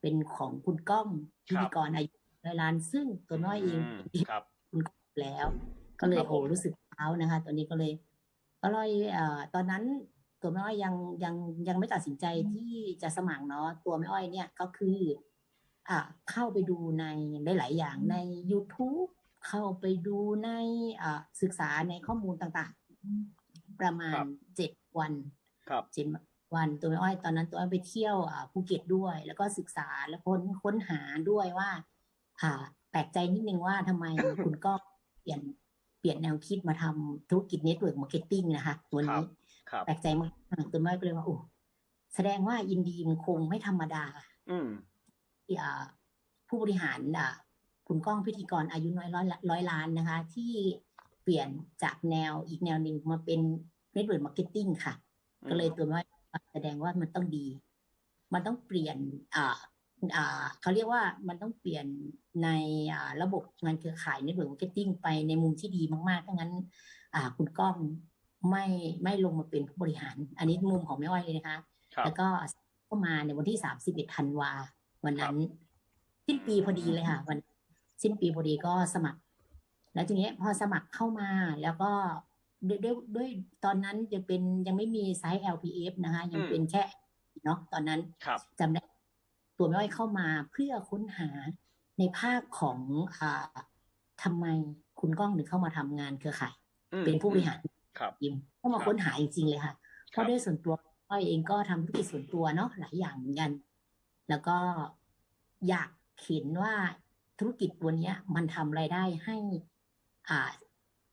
เป็นของคุณก้องพิครับธีกรอายุร้อยล้าน ซึ่งตัวน้อยเองมครับคุณก้องแล้ว ก็เลยครับผมโอ้รู้สึกเท้านะคะ ตอนนี้ก็เลยก็เลยเอ่อตอนนั้นตัวแม่อ้อยยังยังยังไม่ตัดสินใจที่จะสมัครเนาะตัวแม่อ้อยเนี่ยก็คือ อ่าเข้าไปดูในหลาย ๆ อย่างใน YouTube เข้าไปดูในอ่าศึกษาในข้อมูลต่าง ๆ ประมาคณรับเจ็ดวันครับเจ็ด วันตัวแม่อ้อยตอนนั้นตัวอ้อยไปเที่ยวอ่าภูเก็ตด้วย แล้วก็ศึกษาแล้วค้นค้นหาด้วยว่า อ่า แปลกใจนิดนึงว่าทำไมคุณก็เปลี่ยนเปลี่ยนแนวคิดมาทำธุรกิจเน็ตเวิร์กมาร์เก็ตติ้งนะคะ ตัวนี้ครับแปลกใจมากตัวแม่อ้อยก็เลยว่าโอ้แสดงว่าอินดีมันคงไม่ธรรมดา อืมที่อ่าผู้บริหารอ่าคุณก้องพิธีกรอายุน้อยร้อยร้อยล้านนะคะ ที่เปลี่ยนจากแนวอีกแนวหนึ่งมาเป็นเน็ตเวิร์กมาร์เก็ตติ้งค่ะอืมก็เลยตัวว่า แสดงว่ามันต้องดี มันต้องเปลี่ยนอ่าอ่าเขาเรียกว่ามันต้องเปลี่ยนในอ่าระบบงานเครือข่ายเน็ตเวิร์กมาร์เก็ตติ้งไปในมุมที่ดีมากๆถ้างั้น อ่า คุณก้องไม่ไม่ลงมาเป็นผู้บริหาร อันนี้มุมของแม่อ้อยเลยนะคะครับแล้วก็เข้ามาในวันที่สามสิบเอ็ดธันวาวันนั้น สิ้นปีพอดีเลยค่ะ วันสิ้นปีพอดีก็สมัคร แล้วทีนี้พอสมัครเข้ามาแล้วก็ ด้วยด้วยด้วยตอนนั้นยังเป็นยังไม่มีไซส์ LPF นะคะยังเป็นแค่เนาะตอนนั้นครับจำได้ตัวแม่อ้อยเข้ามาเพื่อค้นหาในภาคของอ่าทำไมคุณก้องถึงเข้ามาทำงานเครือข่ายอืมเป็นผู้บริหารครับยิมเข้ามาครับค้นหาจริงๆเลยค่ะเพครัราะบด้วยส่วนตัวอ้อยเองก็ทำธุรกิจส่วนตัวเนาะหลายอย่างเหมือนกัน แล้วก็อยากเห็นว่าธุรกิจตัวเนี้ยมันทำรายได้ให้อ่า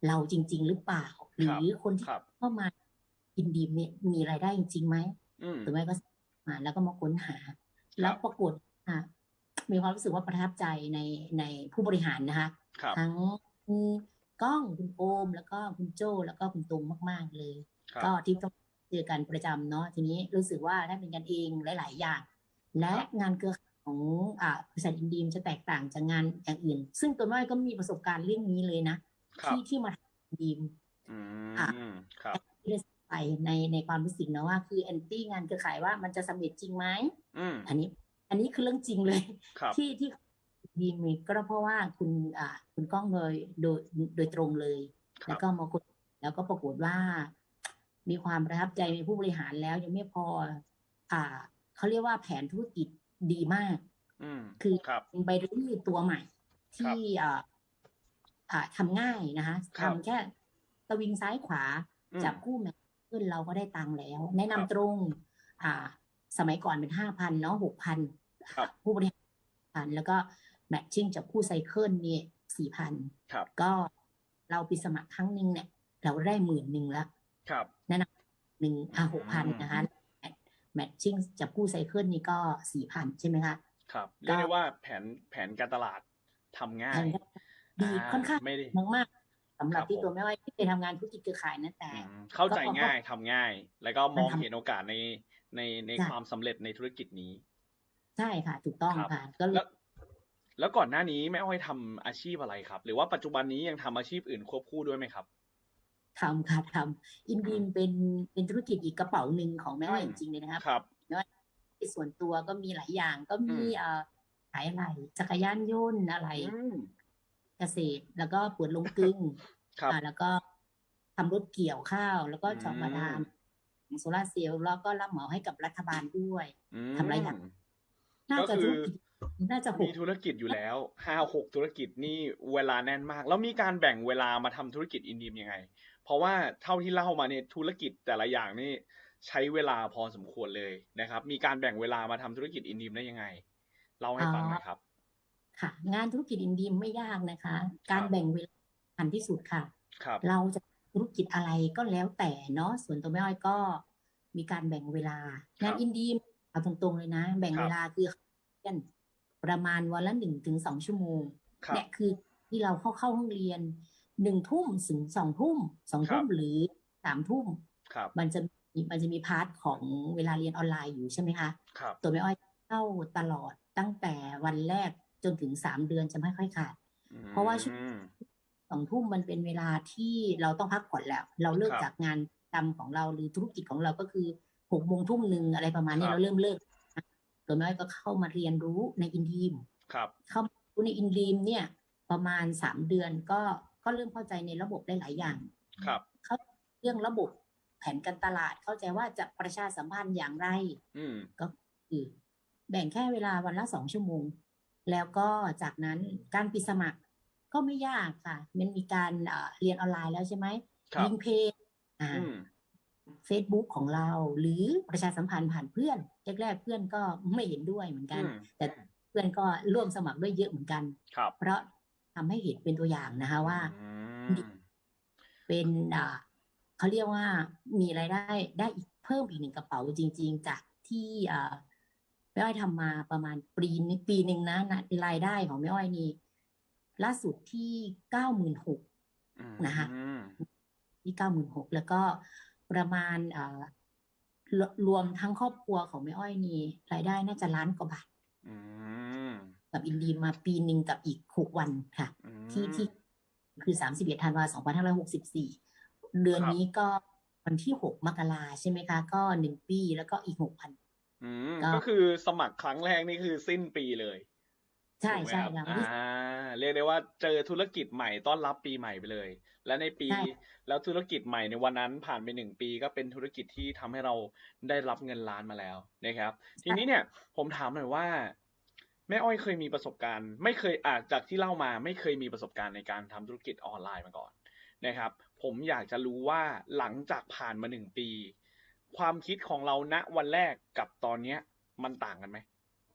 เราจริง ๆ หรือเปล่า หรือคนที่ครับเข้ามาอินดีมเนี่ยมีรายได้จริงๆไหมอืมหรือไม่ก็มาแล้วก็มาค้นหา แล้วปรากฏอะมีความรู้สึกว่าประทับใจในในผู้บริหารนะคะครับทั้งคุณก้องคุณโอม แล้วก็คุณโจแล้วก็คุณตุงมาก ๆ เลยครับก็ที่ต้องเจอกันประจำเนาะทีนี้รู้สึกว่าถ้าเป็นกันเองหลาย ๆ อย่าง และครับงานเครือข่ายของอ่าบริษัทอินดีมจะแตกต่างจากงานอย่างอื่น ซึ่งตัวน้อยก็มีประสบการณ์เรื่องนี้เลยนะครับที่ที่มาทำอินดีม อือะมครับที่ได้ไปในในความรู้สึกนะว่าคือแอนตี้งานเครือข่ายว่ามันจะสำเร็จจริงไหมอืมอันนี้ อันนี้คือเรื่องจริงเลยครับที่ที่ดีมีก็เพราะว่าคุณอ่าคุณก้องโดยโดยโดยตรงเลยคแล้รัวบก็มาคุยแล้วก็ปรากฏว่า มีความประทับใจในผู้บริหารแล้วยังไม่พอ อ่าเขาเรียกว่าแผนธุรกิจดีมากอืมคือครับเป็นใบรื้อตัวใหม่ครับที่อ่าอ่าทำง่ายนะคะครับทำแค่ สวิงซ้ายขวาอืมจับคู่แมทขึ้นเราก็ได้ตังค์แล้ว แนะนำครับตรง อ่า สมัยก่อนเป็นห้าพันเนาะหกพันครับผู้บริหารแล้วก็แมทชิ่งจับคู่ไซเคิลนี่สี่พันครับก็เราไปสมัครครั้งหนึ่งเนี่ยเราได้หมื่นหนึ่งแล้วครับหนึ่งอะหกพันอืมนะคะแมทชิ่งจับคู่ไซเคิลนี่ก็สี่พันใช่ไหมคะครับเรียกได้ว่าแผนแผนการตลาดทำง่ายดีอ่าค่อนข้างไม่ได้มากๆ สำหรับครับที่ผมตัวไม่ว่าที่เคยทำงานธุรกิจเครือข่ายนะแต่อืมเข้าใจก็ง่ายทำง่าย แล้วก็มองมันทำเห็นโอกาสในในในใช่ความสำเร็จในธุรกิจนี้ ใช่ค่ะ ถูกต้องครับค่ะก็เลแล้ยวแล้วก่อนหน้านี้แม่อ้อยทำอาชีพอะไรครับ หรือว่าปัจจุบันนี้ยังทำอาชีพอื่นควบคู่ด้วยไหมครับทำค่ะทำอินดีมเป็นเป็นธุรกิจอีกกระเป๋าหนึ่งของแม่อ้อยอืจมริงๆเลยนะครับครับส่วนตัวก็มีหลายอย่างก็มีอืมเอ่อขายอะไรจักรยานยนต์อะไรอืม เกษตร แล้วก็ปวดลงกึ่งครับอ่าแล้วก็ทำรถเกี่ยวข้าว แล้วก็เจาะบาดาลโซลาร์เซลล์แล้วก็รับเหมาให้กับรัฐบาลด้วยอืทำหลายอย่างมน่าจะก็คือธุรกิจน่าจะหมีกธุรกิจอยู่แล้วห้าหกธุรกิจนี่เวลาแน่นมาก แล้วมีการแบ่งเวลามาทำธุรกิจอินดีมยังไง เพราะว่าเท่าที่เล่ามาเนี่ยธุรกิจแต่ละอย่างนี่ใช้เวลาพอสมควรเลยนะครับ มีการแบ่งเวลามาทำธุรกิจอินดีมได้ยังไงเล่าให้ฟังหน่อยครับ ค่ะ งานธุรกิจอินดีมไม่ยากนะคะ การแบ่งเวลาสำคัญที่สุดค่ะครับเราจะธุรกิจอะไรก็แล้วแต่เนาะส่วนตัวแม่อ้อยก็มีการแบ่งเวลาครับงานอินดีมเอาตรงๆเลยนะ แบ่งครับเวลาคือเรียนประมาณวันละหนึ่งถึงสองชั่วโมงครับเนี่ยคือที่เราเข้าเข้าห้องเรียนหนึ่งทุ่มถึงสองทุ่มสองทุ่มครับหรือสามทุ่มครับมันจะมีมันจะมีพาร์ทของเวลาเรียนออนไลน์อยู่ใช่ไหมคะครับตัวแม่อ้อยเข้าตลอดตั้งแต่วันแรกจ นถึงสามเดือนจะไม่ค่อยขาด เพราะว่าช่วงอืมสองทุ่มมันเป็นเวลาที่เราต้องพักผ่อนแล้ว เราเลิกครับจากงานประจำของเราหรือธุรกิจของเราก็คือหกโมงทุ่มหนึ่งอะไรประมาณนี้ครับเราเริ่มเลิกตัวแม่อ้อยก็เข้ามาเรียนรู้ในอินดีมครับเข้ามารู้ในอินดีมเนี่ย ประมาณสามเดือนก็ก็เริ่มเข้าใจในระบบได้หลายอย่าง ครับ เขาเรื่องระบบแผนการตลาดเข้าใจว่าจะประชาสัมพันธ์อย่างไรอืมก็คือแบ่งแค่เวลาวันละสองชั่วโมง แล้วก็จากนั้นการปิดสมัครก็ไม่ยากค่ะ มันมีการเอ่อเรียนออนไลน์แล้วใช่ไหมครับลิงก์เพจอ่าอืมเฟซบุ๊กของเรา หรือประชาสัมพันธ์ผ่านเพื่อนแรกๆเพื่อนก็ไม่เห็นด้วยเหมือนกันอืมแต่เพื่อนก็ร่วมสมัครด้วยเยอะเหมือนกันครับเพราะทำให้เห็นเป็นตัวอย่างนะคะว่าอืมเป็นอ่าเขาเรียกว่ามีรายได้ได้อีกเพิ่มอีกหนึ่งกระเป๋าจริง ๆ จากที่อ่าแม่อ้อยทำมาประมาณปีนึงปีหนึ่งนะนะรายได้ของแม่อ้อยนี่ล่าสุดที่เก้าหมื่นหกอืมนะคะอืมที่เก้าหมื่นหกแล้วก็ประมาณอ่ารวรวมทั้งครอบครัวของแม่อ้อยนี่รายได้น่าจะล้านกว่าบาทอืมกับอินดีมาปีหนึ่งกับอีกหกวันค่ะอืมที่ที่คือสามสิบเอ็ดธันวาสองพันห้าร้อยหกสิบสี่เดือนครับนี้ก็วันที่หกมกราใช่ไหมคะ ก็หนึ่งปีแล้วก็อีกหกพัน อืมก็ก็คือสมัครครั้งแรกนี่คือสิ้นปีเลย ใช่ถูกไหมใช่ครับค่ะอ่า เรียกได้ว่าเจอธุรกิจใหม่ต้อนรับปีใหม่ไปเลย และในปีใช่แล้วธุรกิจใหม่ในวันนั้นผ่านไปหนึ่งปีก็เป็นธุรกิจที่ทำให้เราได้รับเงินล้านมาแล้วนะครับ ทีนี้เนี่ยผมถามหน่อยว่าแม่อ้อยเคยมีประสบการณ์ ไม่เคยอาจจากที่เล่ามาไม่เคยมีประสบการณ์ในการทำธุรกิจออนไลน์มาก่อนนะครับ ผมอยากจะรู้ว่าหลังจากผ่านมาหนึ่งปี ความคิดของเราณวันแรกกับตอนเนี้ยมันต่างกันไหม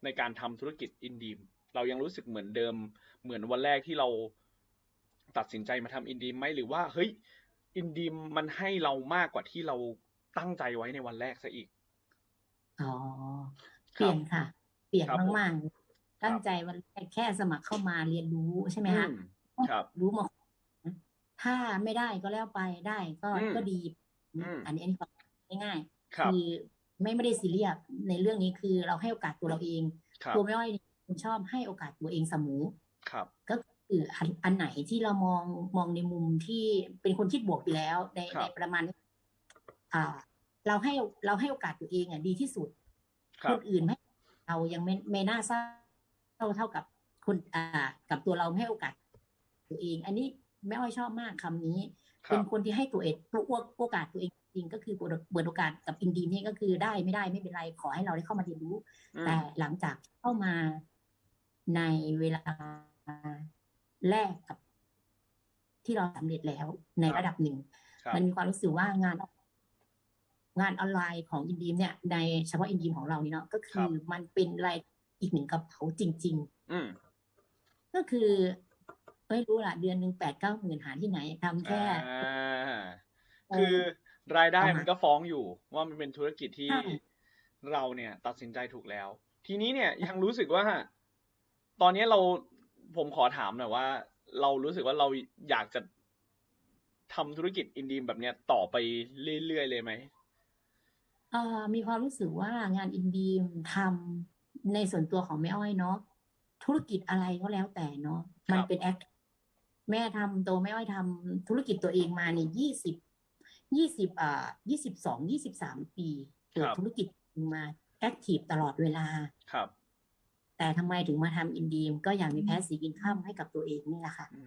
ในการทำธุรกิจอินดีมเรายังรู้สึกเหมือนเดิมเหมือนวันแรกที่เราตัดสินใจมาทำอินดีมไหมหรือว่าเฮ้ยอินดีมมันให้เรามากกว่าที่เราตั้งใจไว้ในวันแรกซะอีกอ๋อคเปรับลี่ยนค่ะ เปลี่ยนครับผมมากๆตั้งใจวันแรกแค่สมัครเข้ามาเรียนรู้ใช่ไหมอืคะมครับรู้มาถ้าไม่ได้ก็แล้วไปได้ก็อืมก็ดีอืมอันนี้อันนี้ความ ง่ายๆครับคือไม่ไม่ได้ซีเรียสในเรื่องนี้คือเราให้โอกาสตัวเราเองครับตัวแม่อ้อยนี่ชอบให้โอกาสตัวเองเสมอครับ ก็คืออันอันไหนที่เรามองมองในมุมที่เป็นคนคิดบวกอยู่แล้วในครับในประมาณนี้อ่า เราให้เราให้โอกาสตัวเองอะดีที่สุดครัคบนอื่นไม่เรายังไม่ไม่น่าเศร้าเท่าเท่ากับคนอ่า กับตัวเราให้โอกาสตัวเอง อันนี้แม่อ้อยชอบมากคำนี้ค เป็รันบคนที่ให้ตัวเองตัวโอกาสตัวเองจริงก็คือเปิดเปิดโอกาสกับอินดีนี่ก็คือได้ไม่ได้ไม่เป็นไรขอให้เราได้เข้ามาเรียนรู้อืมแต่หลังจากเข้ามาในเวลาแรกกับ ที่เราสำเร็จแล้วในระดับหนึ่งครับมันมีความรู้สึกว่างาน งานออนไลน์ของอินดีมเนี่ยในเฉพาะอินดีมของเรานี่เนาะก็คือมันเป็นรายอีกหนึ่งกระเป๋าจริงอืมๆก็คือ ไม่รู้ละเดือนหนึ่งแปดเก้าหมื่นหาที่ไหนทำแค่อ่าเออคือรายได้ประมาณมันก็ฟ้องอยู่ว่ามันเป็นธุรกิจที่ใช่เราเนี่ยตัดสินใจถูกแล้ว ทีนี้เนี่ยยังรู้สึกว่า ตอนนี้เราผมขอถามหน่อยว่า เรารู้สึกว่าเราอยากจะทำธุรกิจอินดีมแบบเนี้ยต่อไปเรื่อยๆเลยไหมเอ่อมีความรู้สึกว่างานอินดีมทำในส่วนตัวของแม่อ้อยเนาะธุรกิจอะไรก็แล้วแต่เนาะมันเป็นแอค แม่ทำตัวแม่อ้อยทำธุรกิจตัวเองมาเนี่ยยี่สิบยี่สิบอ่ายี่สิบสองยี่สิบสามปีเปิดครับธุรกิจมาแอคทีฟตลอดเวลาครับ แต่ทำไมถึงมาทำอินดีมก็อย่างมีแพสซีกินข้ามให้กับตัวเองนี่แหละค่ะอื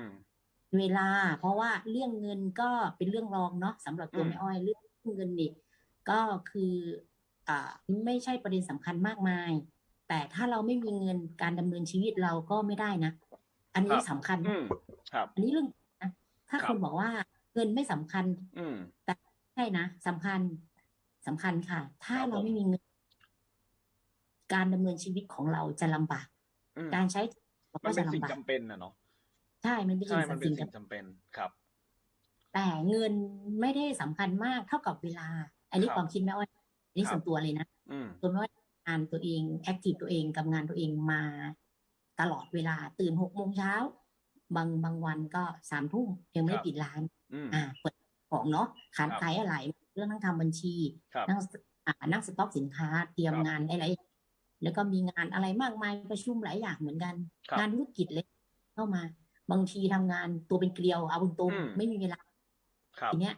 มเวลา เพราะว่าเรื่องเงินก็เป็นเรื่องรองเนาะสำหรับตัวอืมแม่อ้อยเรื่องเงินนี่ก็คือ อ่าไม่ใช่ประเด็นสำคัญมากมาย แต่ถ้าเราไม่มีเงินการดำเนินชีวิตเราก็ไม่ได้นะ อันนี้สำคัญอืมครับอันนี้เรื่องนะถ้าครับคนบอกว่าเงินไม่สำคัญ อืมใช่นะสำคัญสำคัญค่ะ ถ้าครับเราผมไม่มีเงิน การดำเนินชีวิตของเราจะลำบากอืมการใช้เรามัก็นเป็จะนสิ่งลำบากจำเป็นนะเนาะใช่มันเป็นใช่มันเป็นสิ่งสิ่งจำจำเป็นครับ แต่เงินไม่ได้สำคัญมากเท่ากับเวลา อันนี้ครับความคิดแม่อ้อยอันนี้ครับส่วนตัวเลยนะอืมตัวแม่อ้อยงานตัวเองแอคทีฟตัวเองกับงานตัวเองมา ตลอดเวลาตื่นหกโมงเช้า บางบางวันก็สามทุ่มยังไม่ครับปิดร้านอืมอ่าเปิดของเนาะขายครับขายอะไร เรื่องนั่งทำบัญชีครับนั่งสอ่านั่งสต็อกสินค้าเตรียมครับงานอะไรแล้วก็มีงานอะไรมากมายประชุมหลายอย่างเหมือนกันครับงานธุรกิจเล็กเข้ามา บางทีทำงานตัวเป็นเกลียวเอาตรงอืมๆไม่มีเวลาครับทีเนี้ย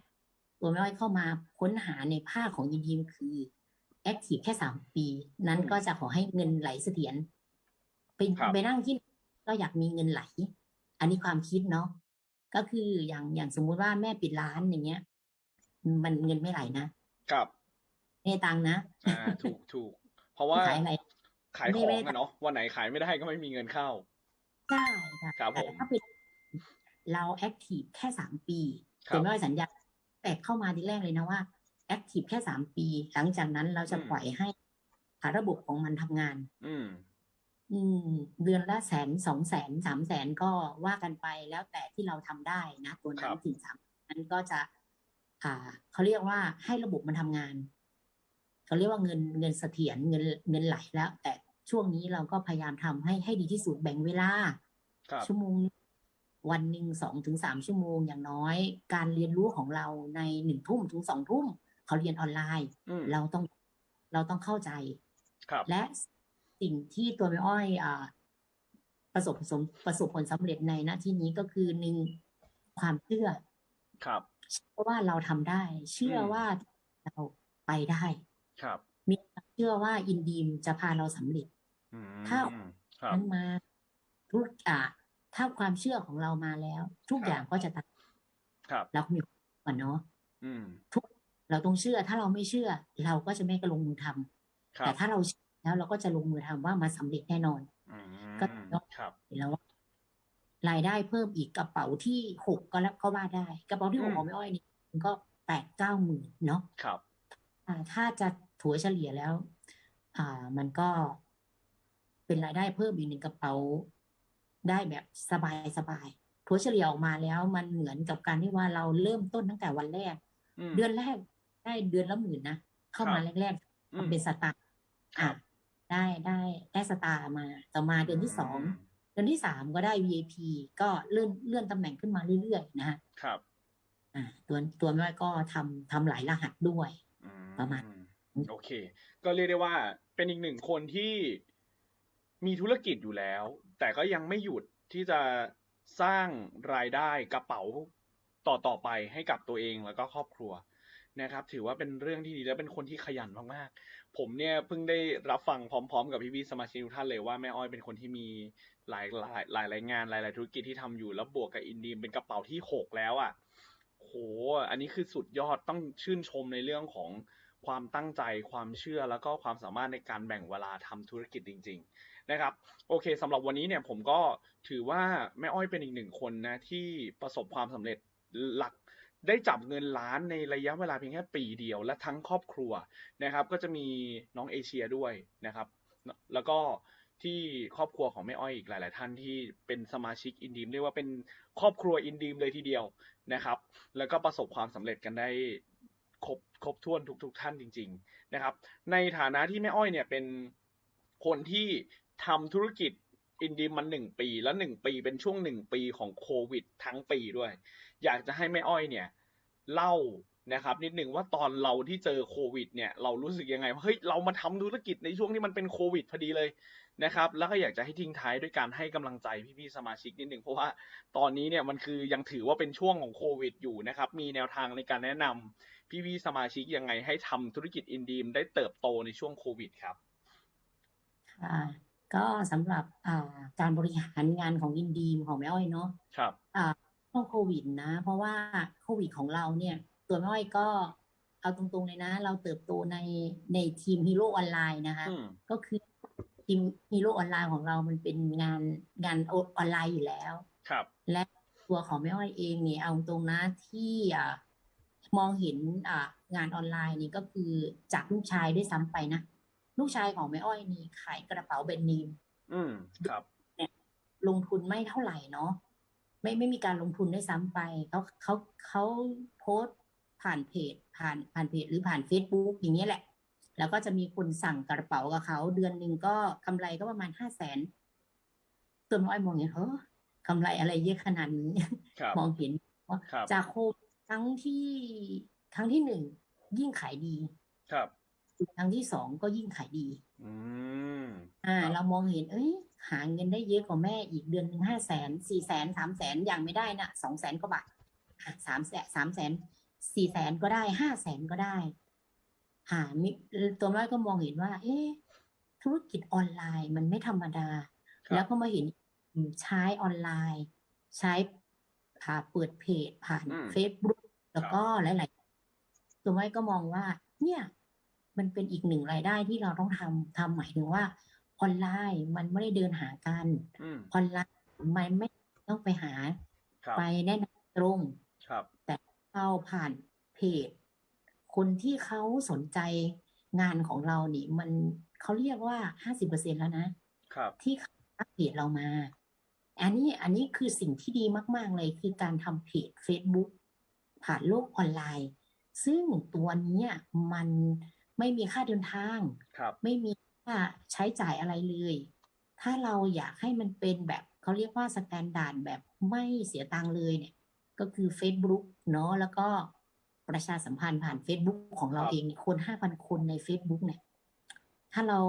ตัวแม่อ้อยเข้ามาค้นหาในภาคของอินดีมคือแอคทีฟแค่สามปี นั้นอืมก็จะขอให้เงินไหลเสถียร ไปครับไปนั่งที่ก็อยากมีเงินไหล อันนี้ความคิดเนาะก็คืออย่างอย่างสมมุติว่าแม่ปิดร้านอย่างเงี้ย มันเงินไม่ไหลนะครับไม่ได้ตังค์นะอ่าถูกถูกเพราะว่าขายอะไรขายไม่ของไม่อะเนาะวันไหนขายไม่ได้ก็ไม่มีเงินเข้าใช่ค่ะครับแต่ผมถ้าเป็นเราแอคทีฟแค่สามปีครับแต่ไม่ว่าสัญญาแต่เข้ามาทีแรกเลยนะว่าแอคทีฟแค่สามปี หลังจากนั้นเราจะอืมปล่อยให้ระบบของมันทำงาน อืม อืมเดือนละแสนสองแสนสามแสนก็ว่ากันไปแล้วแต่ที่เราทำได้นะ ตัวครันั้นบถึงสามนั้นก็จะ อ่าเขาเรียกว่าให้ระบบมันทำงานเขาเรียกว่าเงินเงินเสถียรเงินเงินไหลแล้ว แต่ช่วงนี้เราก็พยายามทำให้ให้ดีที่สุดแบ่งเวลาครับชั่วโมงนึงวันหนึ่งสองถึงสามชั่วโมงอย่างน้อย การเรียนรู้ของเราในหนึ่งทุ่มถึงสองทุ่มเขาเรียนออนไลน์อืมเราต้องเราต้องเข้าใจครับและ สิ่งที่ตัวแม่อ้อยอ่าประสบผลประสบผลสำเร็จในหน้าที่นี้ก็คือหนึ่งความเชื่อ ครับเชื่อว่าเราทำได้ เชื่ออมว่าเราไปได้ ครับ มีความเชื่อว่าอินดีมจะพาเราสำเร็จอืมถ้าครับนั้นมาทุกอ่าถ้าความเชื่อของเรามาแล้ว ทุกครับอย่างก็จะตามครับเราก็มีก่อนเนาะอืมทุกเราต้องเชื่อ ถ้าเราไม่เชื่อ เราก็จะไม่กระลงมือทำครัแต่บถ้าเราเชื่อ แล้วเราก็จะลงมือทำว่ามาสำเร็จแน่นอนอืก็มครับแล้วรายได้เพิ่มอีกกระเป๋าที่หกก็แล้วก็ว่าได้ กระเป๋าที่หกอืมของไม่อ้อยนี่มันก็แปดเก้าหมื่นเนาะครับอ่าถ้าจะถัวเฉลี่ยแล้ว อ่า มันก็เป็นรายได้เพิ่มอีกหนึ่งกระเป๋าได้แบบสบายสบายถัวเฉลี่ยออกมาแล้วมันเหมือนกับการที่ว่าเราเริ่มต้นตั้งแต่วันแรกอืมเดือนแรกได้เดือนละหมื่นนะเข้ามาครับแรกอืๆมทำเป็นสตาร์ครัอะบ ได้ได้ได้สตาร์มา ต่อมาเดือนที่สองมเดือนที่สามก็ได้ VIP ก็เลื่อนเลื่อนตำแหน่งขึ้นมาเรื่อยๆ นะฮะครับอ่าตัวตัวแม่ก็ทำทำหลายรหัสด้วยอืประมาณโอเค ก็เรียกได้ว่าเป็นอีกหนึ่งคนที่มีธุรกิจอยู่แล้ว แต่ก็ยังไม่หยุดที่จะสร้างรายได้กระเป๋าต่อต่อไปให้กับตัวเองแล้วก็ครอบครัวนะครับ ถือว่าเป็นเรื่องที่ดีและเป็นคนที่ขยันมากๆ ผมเนี่ยเพิ่งได้รับฟังพร้อม ๆ กับพี่ๆสมาชิกทุกท่านเลยว่าแม่อ้อยเป็นคนที่มีหลายหลายหลายหลายงานหลายหลายธุรกิจที่ทำอยู่แล้วบวกกับอินดีมเป็นกระเป๋าที่หกแล้วอะโหอันนี้คือสุดยอดต้องชื่นชมในเรื่องของความตั้งใจความเชื่อแล้วก็ความสามารถในการแบ่งเวลาทำธุรกิจจริง ๆ นะครับ โอเคสำหรับวันนี้เนี่ยผมก็ถือว่าแม่อ้อยเป็นอีกหนึ่งคนนะที่ประสบความสำเร็จหลัก ได้จับเงินล้านในระยะเวลาเพียงแค่ปีเดียว และทั้งครอบครัวนะครับ ก็จะมีน้องเอเชียด้วยนะครับ แล้วก็ที่ครอบครัวของแม่อ้อยอีกหลาย ๆ ท่านที่เป็นสมาชิกอินดีมเรียกว่าเป็นครอบครัวอินดีมเลยทีเดียวนะครับ แล้วก็ประสบความสำเร็จกันได้ครบครบถ้วนทุกๆท่านจริง ๆ นะครับ ในฐานะที่แม่อ้อยเนี่ยเป็นคนที่ทำธุรกิจอินดีมมันหนึ่งปี แล้วหนึ่งปีเป็นช่วงหนึ่งปีของโควิด ทั้งปีด้วย อยากจะให้แม่อ้อยเนี่ยเล่านะครับนิดหนึ่งว่าตอนเราที่เจอโควิดเนี่ยเรารู้สึกยังไงว่าเฮ้ยเรามาทำธุรกิจในช่วงที่มันเป็นโควิดพอดีเลยนะครับแล้วก็อยากจะให้ทิ้งท้ายด้วยการให้กำลังใจพี่ๆสมาชิกนิดหนึ่งเพราะว่าตอนนี้เนี่ยมันคือยังถือว่าเป็นช่วงของโควิดอยู่นะครับมีแนวทางในการแนะนำพี่ๆสมาชิกยังไงให้ทำธุรกิจอินดีมได้เติบโตในช่วงโควิดครับค่ะก็สำหรับอ่าการบริหารงานของอินดีมของแม่อ้อยเนาะครับอ่า ช่วงโควิดนะ เพราะว่าโควิดของเราเนี่ย ตัวแม่อ้อยก็เอาตรงๆเลยนะ เราเติบโตในในทีมฮีโร่ออนไลน์นะคะอืมก็คือทีมฮีโร่ออนไลน์ของเรามันเป็นงานงานออนไลน์อยู่แล้ว ครับ และตัวของแม่อ้อยเองเนี่ยเอาตรงนะที่อ่ามองเห็นอ่างานออนไลน์นี่ก็คือจากลูกชายด้วยซ้ำไปนะลูกชายของแม่อ้อยนี่ขายกระเป๋าแบรนด์เนมอืมครับลงทุนไม่เท่าไหร่เนาะ ไม่ไม่มีการลงทุนด้วยซ้ำไปเขาเขาเขาโพสต์ผ่านเพจ ผ่านผ่านเพจหรือผ่าน Facebook อย่างเงี้ยแหละ แล้วก็จะมีคนสั่งกระเป๋ากับเขาเดือนหนึ่งก็กำไรก็ประมาณห้าแสนตัวแม่อ้อยมองเห็นเฮ้อกำไรอะไรเยอะขนาดนี้ครับมองเห็นว่าครับจากโควิดครั้งที่ครั้งที่หนึ่งยิ่งขายดี ครับครั้งที่สองก็ยิ่งขายดี อืมอ่าครับเรามองเห็น เอ้ย หาเงินได้เยอะกว่าแม่อีกเดือนหนึ่งห้าแสนสี่แสนสามแสนอย่างไม่ได้นะสองแสนกว่าบาทอะสามแสนสามแสนสี่แสนก็ได้ห้าแสนก็ได้หามิตัวน้อยก็มองเห็นว่า เอ๊ะธุรกิจออนไลน์มันไม่ธรรมดาครับแล้วก็มาเห็นอืมใช้ออนไลน์ ใช้ผ่าเปิดเพจผ่านอืม Facebook แล้วก็หลายๆตัวน้อยก็มองว่า เนี่ย มันเป็นอีกหนึ่งรายได้ที่เราต้องทำทำหมายถึงว่า ออนไลน์มันไม่ได้เดินหากันอืมออนไลน์มันไม่ต้องไปหาครับไปแนะนำตรงครับ แต่เราผ่านเพจ คนที่เขาสนใจงานของเรานี่ มันเขาเรียกว่าห้าสิบเปอร์เซ็นแล้วนะครับที่เขาทักเพจเรามา อันนี้อันนี้คือสิ่งที่ดีมาก ๆ เลยคือการทำเพจ Facebook ผ่านโลกออนไลน์ ซึ่งตัวเนี้ยมันไม่มีค่าเดินทางครับไม่มีค่า ใช้จ่ายอะไรเลย ถ้าเราอยากให้มันเป็นแบบเขาเรียกว่าสแตนดาร์ดแบบไม่เสียตังค์เลยเนี่ย ก็คือ Facebook เนาะแล้วก็ประชาสัมพันธ์ผ่าน Facebook ของเราครับเองเนี่ยคนห้าพันคนใน Facebook เนี่ย ถ้าเรา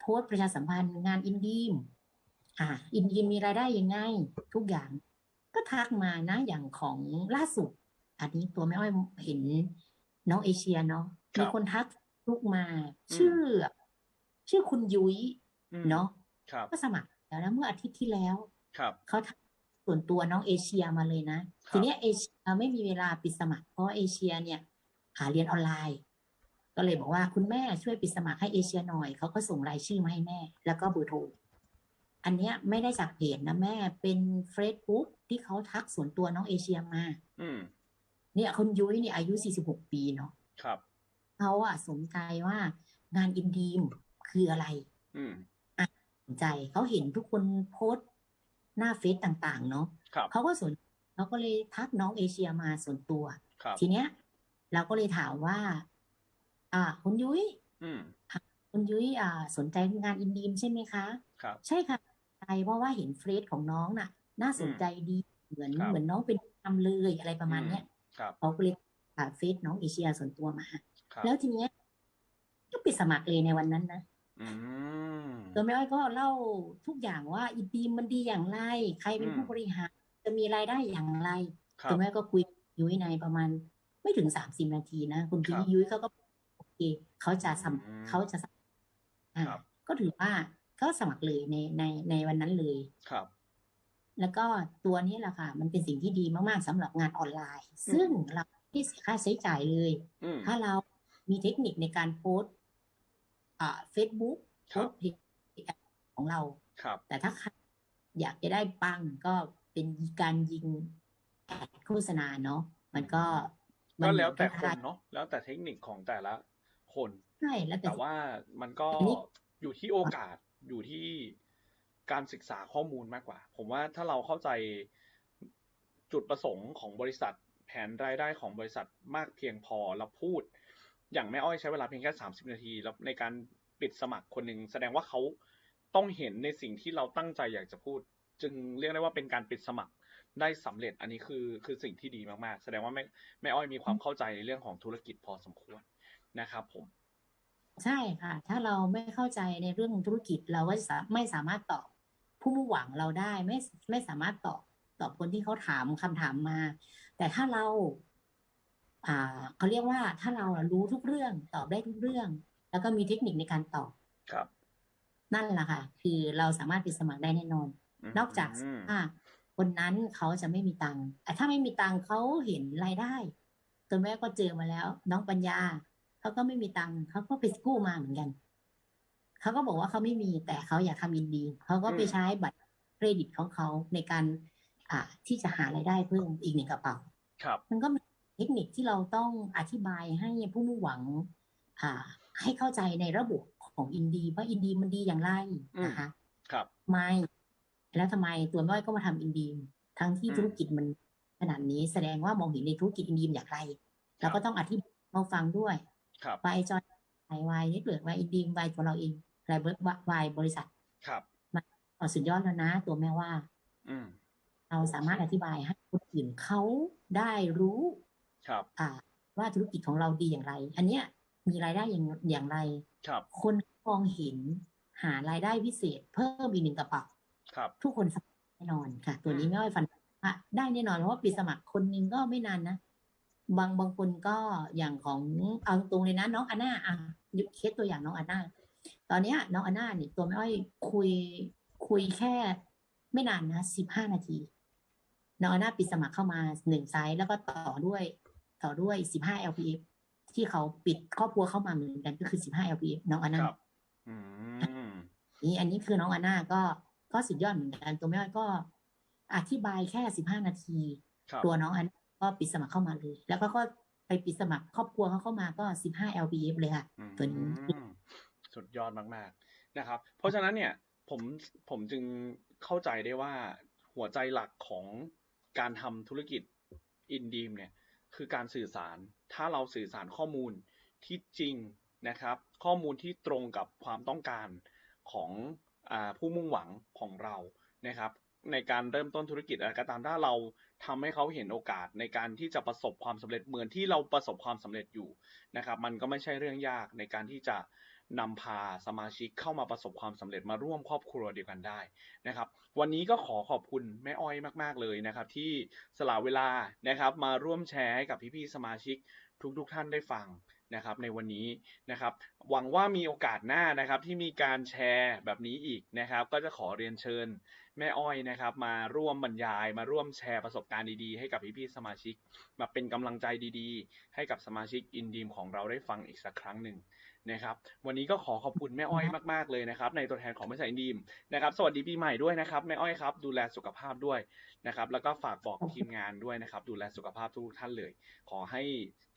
โพสต์ประชาสัมพันธ์งานอินดีมอ่า อินดีมมีรายได้ยังไง ทุกอย่าง ก็ทักมานะอย่างของล่าสุด อันนี้ตัวแม่อ้อยเห็นน้องเอเชียเนาะครับมีคนทักลูกมา ชื่อ ชื่อคุณยุ้ยอืมเนาะครับก็สมัครแล้วนะเมื่ออาทิตย์ที่แล้วครับเขาทักส่วนตัวน้องเอเชียมาเลยนะครับทีเนี้ยเอเชียไม่มีเวลาปิดสมัคร เพราะว่าเอเชียเนี่ย หาเรียนออนไลน์ ก็เลยบอกว่าคุณแม่ช่วยปิดสมัครให้เอเชียหน่อยเขาก็ส่งรายชื่อมาให้แม่ แล้วก็เบอร์โทรอันเนี้ยไม่ได้จากเพจนะแม่เป็นเฟซบุ๊กที่เขาทักส่วนตัวน้องเอเชียมา อืมเนี่ยคุณยุ้ยเนี่ยอายุ 46 ปีเนาะครับเขาอะสนใจว่างานอินดีม คืออะไรอืมสนใจเขาเห็นทุกคนโพสต์หน้าเฟซต่างๆ เนาะครับเขาก็สนเขาก็เลยทักน้องเอเชียมาส่วนตัวครับทีเนี้ย เราก็เลยถามว่า อ่า คุณยุ้ยอืมคุณยุ้ยอ่า สนใจงานอินดีมใช่ไหมคะครับใช่ค่ะใช่เพราะว่าเห็นเฟซของน้องน่ะ น่าสนใจดีเหมือนครับเหมือนน้องเป็นทำเลยอะไรประมาณเนี้ยครับเขาก็เลยหาเฟซน้องเอเชียส่วนตัวมาครับแล้วทีเนี้ยก็ปิดสมัครเลยในวันนั้นนะอืม ตัวแม่อ้อยก็เล่าทุกอย่างว่าอินดีมมันดีอย่างไร ใครเป็นอืมผู้บริหาร จะมีรายได้อย่างไรครัตับวแม่ก็คุยกับยุ้ยในประมาณไม่ถึงสามสิบนาทีนะคุณครับยุ้ยเขาก็โอเคเขาจะสอืมมัครเขาจะสมัครอ่าครับก็ถือว่าก็สมัครเลยในในในวันนั้นเลยครับ แล้วก็ตัวนี้แหละค่ะ มันเป็นสิ่งที่ดีมากๆสำหรับงานออนไลน์ ซึ่งเราไม่ได้เสียค่าใช้จ่ายเลยอืมถ้าเรามีเทคนิคในการโพสต์อ่า เฟซบุ๊กคโพรับสต์เพจของเรา ครับ แต่ถ้าใครอยากจะได้ปังก็เป็นการยิงแอดโฆษณาเนาะมันก็มัก็แล้วแต่เหคมือนนเนาะแล้วแต่เทคนิคของแต่ละคนใช่แล้วแต่แต่ว่ามันก็อันนี้อยู่ที่โอกาสอยู่ที่การศึกษาข้อมูลมากกว่า ผมว่าถ้าเราเข้าใจจุดประสงค์ของบริษัท แผนรายได้ของบริษัทมากเพียงพอแล้วพูด อย่างแม่อ้อยใช้เวลาเพียงแค่สามสิบนาทีแล้วในการปิดสมัครคนหนึ่งแสดงว่าเขาต้องเห็นในสิ่งที่เราตั้งใจอยากจะพูด จึงเรียกได้ว่าเป็นการปิดสมัครได้สำเร็จอันนี้คือคือสิ่งที่ดีมากๆ แสดงว่าแม่แม่อ้อยมีความเข้าใจในเรื่องของธุรกิจพอสมควรนะครับผม ใช่ค่ะ ถ้าเราไม่เข้าใจในเรื่องธุรกิจเราก็จะไม่สามารถตอบผู้มุ่งหวังเราได้ไม่ไม่สามารถตอบตอบคนที่เขาถามคำถามมา แต่ถ้าเรา เขาเรียกว่าถ้าเรารู้ทุกเรื่องตอบได้ทุกเรื่อง แล้วก็มีเทคนิคในการตอบครับ นั่นแหละค่ะ คือเราสามารถปิดสมัครได้แน่นอนมนอกจากว่าคนนั้นเขาจะไม่มีตังค์แต่ถ้าไม่มีตังค์เขาเห็นรายได้ตัวแม่ก็เจอมาแล้ว น้องปัญญาเขาก็ไม่มีตังค์เขาก็ไปกู้มาเหมือนกันเขาก็บอกว่าเขาไม่มีแต่เขาอยากทำอินดีเขาก็ไปใช้บัตรเครดิตของเขาในการ อ่าที่จะหารายได้เพิ่มอีกหนึ่งกระเป๋าครับ มันก็มีเทคนิคที่เราต้องอธิบายให้ผู้มุ่งหวังอ่าให้เข้าใจในระบบของอินดีว่าอินดีมันดีอย่างไรนะคะครับไม่แล้วทำไมตัวน้อยก็มาทำอินดีมทั้งที่อืมธุรกิจมันขนาดนี้แสดงว่ามองเห็นในธุรกิจอินดีมอย่างไรเราก็ต้องอธิบายมาฟังด้วยครับวายจอยวายวายนี่เกิดวายอินดีมวายของเราเองวายวายบริษัท ครับอ๋อสุดยอดแล้วนะ ตัวแม่ว่า อืมเราสามารถอธิบายให้คนอื่นเขาได้รู้ ครับอ่าว่าธุรกิจของเราดีอย่างไร อันเนี้ยมีรายได้อย่างอย่างไรครับคนมองเห็นหารายได้พิเศษ เพิ่มอีกหนึ่งกระเป๋าครับ ทุกคนสมัครแน่นอนค่ะ ตัวนี้ไม่อ้อยฟันว่าได้แน่นอนเพราะว่าปิดสมัครคนหนึงก็ไม่นานนะบางบางคนก็อย่างของเอาตรงเลยนะ น้องอาน่าอะยกเคสตัวอย่างน้องอาน่าตอนเนี้ย น้องอาน่าเนี่ยตัวไม่อ้อยคุยคุยแค่ไม่นานนะสิบห้านาทีน้องอาน่าปิดสมัครเข้ามาหนึ่งไซส์แล้วก็ต่อด้วย ต่อด้วยสิบห้า LPF ที่เขาปิดครอบครัวเข้ามาเหมือนกันก็คือสิบห้า LPF น้องอาน่าครับอืมนี่อันนี้คือน้องอาน่าก็ก็สุดยอดเหมือนกัน ตัวแม่อ้อยก็อธิบายแค่สิบห้านาทีครับตัวน้องอันก็ปิดสมัครเข้ามาเลย แล้วก็ก็ไปปิดสมัครครอบครัวเขาเข้ามาก็สิบห้า LPF เลยค่ะอืมตัวนี้สุดยอดมากๆนะครับ เพราะฉะนั้นเนี่ยผมผมจึงเข้าใจได้ว่าหัวใจหลักของการทำธุรกิจอินดีมเนี่ย คือการสื่อสาร ถ้าเราสื่อสารข้อมูลที่จริงนะครับ ข้อมูลที่ตรงกับความต้องการของอผู้มุ่งหวังของเรานะครับ ในการเริ่มต้นธุรกิจอะไรก็ตามถ้าเราทำให้เขาเห็นโอกาสในการที่จะประสบความสำเร็จเหมือนที่เราประสบความสำเร็จอยู่นะครับ มันก็ไม่ใช่เรื่องยากในการที่จะ นำพาสมาชิกเข้ามาประสบความสำเร็จมาร่วมครอบครัวเดียวกันได้นะครับ วันนี้ก็ขอขอบคุณแม่อ้อยมาก ๆ เลยนะครับ ที่สละเวลานะครับมาร่วมแชร์ให้กับพี่ๆสมาชิกทุกๆท่านได้ฟังนะครับในวันนี้นะครับหวังว่ามีโอกาสหน้านะครับที่มีการแชร์แบบนี้อีกนะครับ ก็จะขอเรียนเชิญ แม่อ้อยนะครับ มาร่วมบรรยาย มาร่วมแชร์ประสบการณ์ดีๆ ให้กับพี่ๆสมาชิก มาเป็นกำลังใจดีๆ ให้กับสมาชิกอินดีมของเราได้ฟังอีกสักครั้งหนึ่งนะครับ วันนี้ก็ขอขอบคุณแม่อ้อยมากๆเลยนะครับ ในตัวแทนของบริษัทอินดีมนะครับสวัสดีปีใหม่ด้วยนะครับแม่อ้อยครับ ดูแลสุขภาพด้วยนะครับ แล้วก็ฝากบอกทีมงานด้วยนะครับ ดูแลสุขภาพทุกท่านเลย ขอให้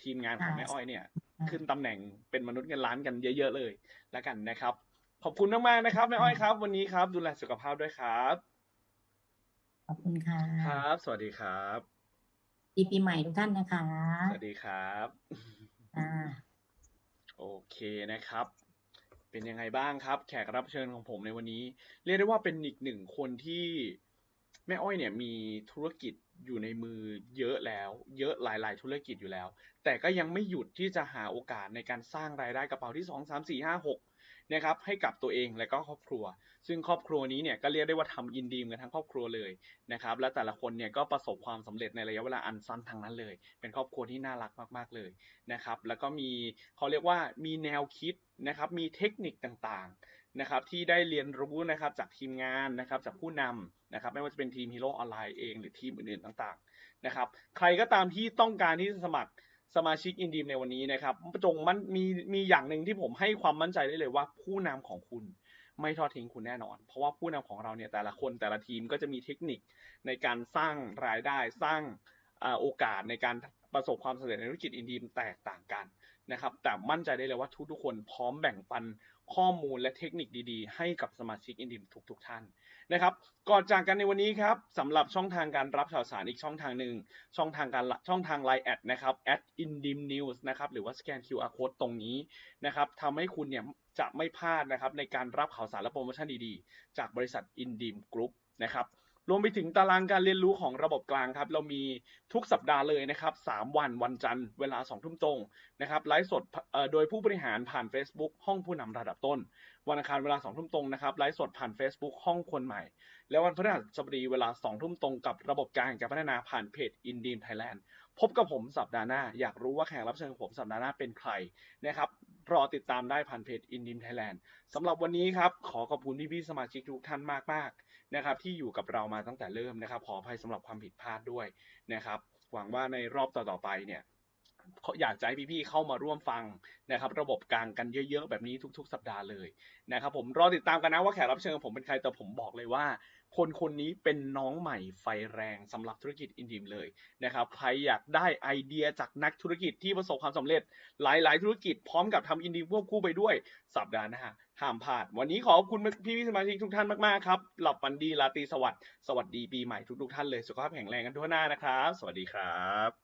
ทีมงานของแม่อ้อยเนี่ย ขึ้นตำแหน่งเป็นมนุษย์เงินล้านกันเยอะ ๆ เลย แล้วกันนะครับขอบคุณมากๆนะครับแม่อ้อยครับ วันนี้ครับ ดูแลสุขภาพด้วยครับ ขอบคุณค่ะ ครับ สวัสดีครับปีปีใหม่ทุกท่านนะคะ สวัสดีครับอ่าโอเคนะครับ เป็นยังไงบ้างครับ แขกรับเชิญของผมในวันนี้ เรียกได้ว่าเป็นอีกหนึ่งคนที่แม่อ้อยเนี่ยมีธุรกิจอยู่ในมือเยอะแล้ว เยอะหลาย ๆ ธุรกิจอยู่แล้ว แต่ก็ยังไม่หยุดที่จะหาโอกาสในการสร้างรายได้กระเป๋าที่สองสามสี่ห้าหก นะครับให้กับตัวเองและก็ครอบครัว ซึ่งครอบครัวนี้เนี่ยก็เรียกได้ว่าทำอินดีมกันทั้งครอบครัวเลยนะครับและแต่ละคนเนี่ยก็ประสบความสำเร็จในระยะเวลาอันสั้นทั้งนั้นเลย เป็นครอบครัวที่น่ารักมากๆเลยนะครับแล้วก็มีเขาเรียกว่ามีแนวคิดนะครับมีเทคนิคต่างๆนะครับที่ได้เรียนรู้นะครับจากทีมงานนะครับจากผู้นำนะครับไม่ว่าจะเป็นทีมฮีโร่ออนไลน์เองหรือทีมอื่นๆต่างๆนะครับใครก็ตามที่ต้องการที่จะสมัคร สมาชิกอินดีมในวันนี้นะครับจงมันมีมีอย่างหนึ่งที่ผมให้ความมั่นใจได้เลยว่า ผู้นำของคุณไม่ทอดทิ้งคุณแน่นอน เพราะว่าผู้นำของเราเนี่ยแต่ละคนแต่ละทีมก็จะมีเทคนิคในการสร้างรายได้สร้างโอกาสในการประสบความสำเร็จในธุรกิจอินดีมแตกต่างกัน นะครับ แต่มั่นใจได้เลยว่าทุกๆคนพร้อมแบ่งปันข้อมูลและเทคนิคดีๆ ให้กับสมาชิกอินดีมทุกๆท่านนะครับ ก่อนจากกันในวันนี้ครับสำหรับช่องทางการรับข่าวสารอีกช่องทางหนึ่งช่องทางการช่องทาง Line แอดนะครับ @indim news นะครับหรือว่าสแกน QR code ตรงนี้นะครับทำให้คุณเนี่ยจะไม่พลาดนะครับในการรับข่าวสารและโปรโมชั่นดีๆ จากบริษัท Indim Group นะครับ รวมไปถึงตารางการเรียนรู้ของระบบกลางครับ เรามีทุกสัปดาห์เลยนะครับ3วันวันจันทร์เวลา2ทุ่มตรงนะครับไลฟ์สดโดยผู้บริหารผ่าน Facebook ห้องผู้นำระดับต้น วันอังคารเวลา2ทุ่มตรงนะครับไลฟ์สดผ่าน Facebook ห้องคนใหม่ และวันพฤหัสบดีเวลา2ทุ่มตรงกับระบบกลางแห่งการพัฒนาผ่านเพจ i n d e a m Thailand พบกับผมสัปดาห์หน้า อยากรู้ว่าแขกรับเชิญของผมสัปดาห์หน้าเป็นใครนะครับรอติดตามได้ผ่านเพจ i n d e a m Thailand สำหรับวันนี้ครับขอขอบคุณพี่ๆสมาชิกทุกท่านมากๆ นะครับที่อยู่กับเรามาตั้งแต่เริ่มนะครับ ขออภัยสำหรับความผิดพลาดด้วยนะครับ หวังว่าในรอบต่อๆไปเนี่ยอยากจะให้พี่ๆเข้ามาร่วมฟังนะครับ ระบบกลางกันเยอะๆ แบบนี้ทุก ๆ สัปดาห์เลยนะครับ ผมรอติดตามกันนะว่าแขกรับเชิญผมเป็นใครแต่ผมบอกเลยว่า คนคนนี้เป็นน้องใหม่ไฟแรงสำหรับธุรกิจอินดิมเลยนะครับใครอยากได้ไอเดียจากนักธุรกิจที่ประสบความสำเร็จหลาย ๆ ธุรกิจพร้อมกับทำอินดิมควบคู่ไปด้วยสัปดาห์หน้าห้ามพลาด วันนี้ขอบคุณพี่พี่สมาชิกทุกท่านมาก ๆ ครับ หลับฝันดีราตรีสวัสดิ์สวัสดีปีใหม่ทุก ๆ ท่านเลย สุขภาพแข็งแรงกันทั่วหน้านะครับ สวัสดีครับ